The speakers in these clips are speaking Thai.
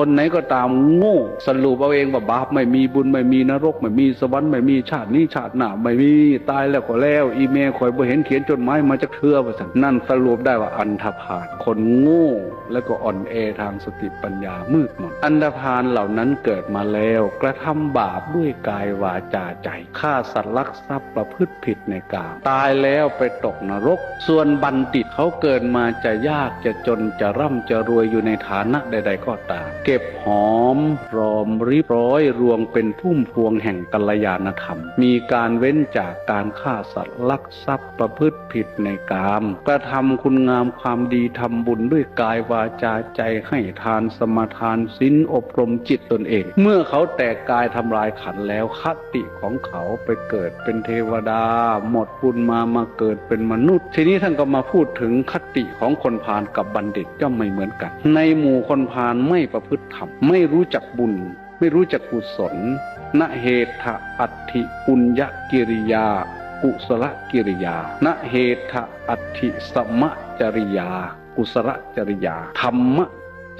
คนไหนก็ตามโง่สรุปเอาเองว่าบาปไม่มีบุญไม่มีนรกไม่มีสวรรค์ไม่มีชาตินี้ชาติหน้าไม่มีตายแล้วก็แล้ว อีเมลคอยบ่เห็นเขียนจดหมายมาจากเทือว่าสั่นนั่นสรุปได้ว่าอันธพาลคนโง่แล้วก็อ่อนแอทางสติปัญญามืดมนอันธพาลเหล่านั้นเกิดมาแล้ว กระทำบาปด้วยกายวาจาใจฆ่าสัตว์ลักทรัพย์ประพฤติผิดในกามตายแล้วไปตกนรก ส่วนบัณฑิตเขาเกิดมาจะยากจะจนจะร่ำจะรวยอยู่ในฐานะใด ๆ ก็ตามเก็บหอมรอมริบร้อยรวงเป็นพุ่มพวงแห่งกัลยาณธรรม มีการเว้นจากการฆ่าสัตว์ลักทรัพย์ประพฤติผิดในกาม กระทำคุณงามความดีทำบุญด้วยกายวาจาใจให้ทานสมาทานศีลอบรมจิตตนเอง เมื่อเขาแตกกายทำลายขันแล้วคติของเขาไปเกิดเป็นเทวดา หมดบุญมามาเกิดเป็นมนุษย์ ทีนี้ท่านก็มาพูดถึงคติของคนพาลกับบัณฑิตย่อมไม่เหมือนกัน ในหมู่คนพาลไม่ประพฤติธรรม ไม่รู้จักบุญ ไม่รู้จักกุศลณเหตถอัตถิปุญญกิริยา กุศลกิริยาณเหตถอัตถิสมะจริยา กุศลจริยา ธรรม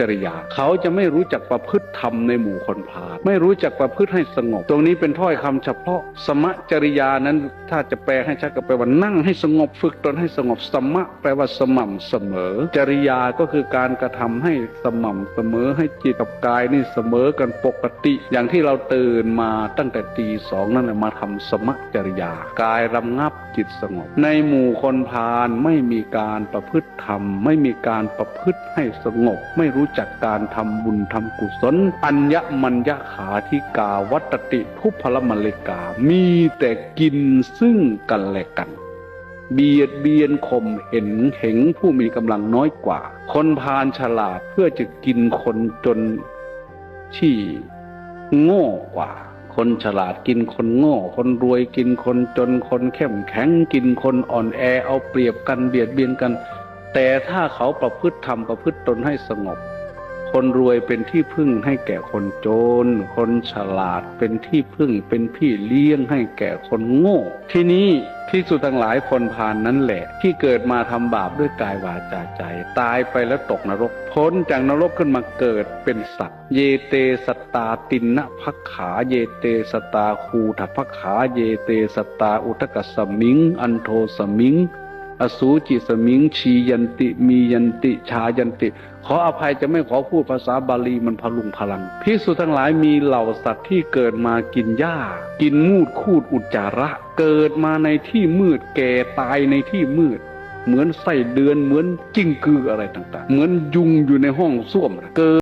จริยา เขาจะไม่รู้จักประพฤติธรรมในหมู่คนพาลไม่รู้จักประพฤติให้สงบ ตรงนี้เป็นถ้อยคำเฉพาะ สมะจริยานั้นถ้าจะแปลให้ชัดก็แปลว่านั่งให้สงบฝึกตนให้สงบสมะแปลว่าสม่ำเสมอ จริยาก็คือการกระทำให้สม่ำเสมอให้จิตกับกายนี่เสมอกันปกติ อย่างที่เราตื่นมาตั้งแต่ตีสองนั่นแหละมาทำสมะจริยา กายรำงับจิตสงบ ในหมู่คนพาลไม่มีการประพฤติธรรม ไม่มีการประพฤติให้สงบ ไม่รู้จักการทำบุญทำกุศล อัญญมัญญขาธิกาวัตติทุพพลมลิกา มีแต่กินซึ่งกันและกัน เบียดเบียนข่มเห็นเห็งผู้มีกำลังน้อยกว่า คนพาลฉลาดเพื่อจะกินคนจนที่โง่กว่า คนฉลาดกินคนโง่ คนรวยกินคนจน คนเข้มแข็งกินคนอ่อนแอเอาเปรียบกันเบียดเบียนกัน แต่ถ้าเขาประพฤติธรรมประพฤติตนให้สงบ คนรวยเป็นที่พึ่งให้แก่คนจน คนฉลาดเป็นที่พึ่งเป็นพี่เลี้ยงให้แก่คนโง่ ที่นี้ที่สุดทั้งหลายคนพานนั้นแหละ ที่เกิดมาทำบาปด้วยกายวาจาใจ ตายไปแล้วตกนรก พ้นจากนรกขึ้นมาเกิดเป็นสัตว์ เยเตสตาตินนะพักขา เยเตสตาคูถพักขา เยเตสตาอุทกสมิง อันโทสมิง อสูจิสมิงชียันติมียันติชายันติ ขออภัยจะไม่ขอพูดภาษาบาลีมันพลุงพลังพิสุทั้งหลายมีเหล่าสัตว์ที่เกิดมากินหญ้า กินมูดคูดอุจจาระ เกิดมาในที่มืดแก่ตายในที่มืด เหมือนไส้เดือนเหมือนจิ้งกืออะไรต่าง ๆ เหมือนยุงอยู่ในห้องส้วมเกิด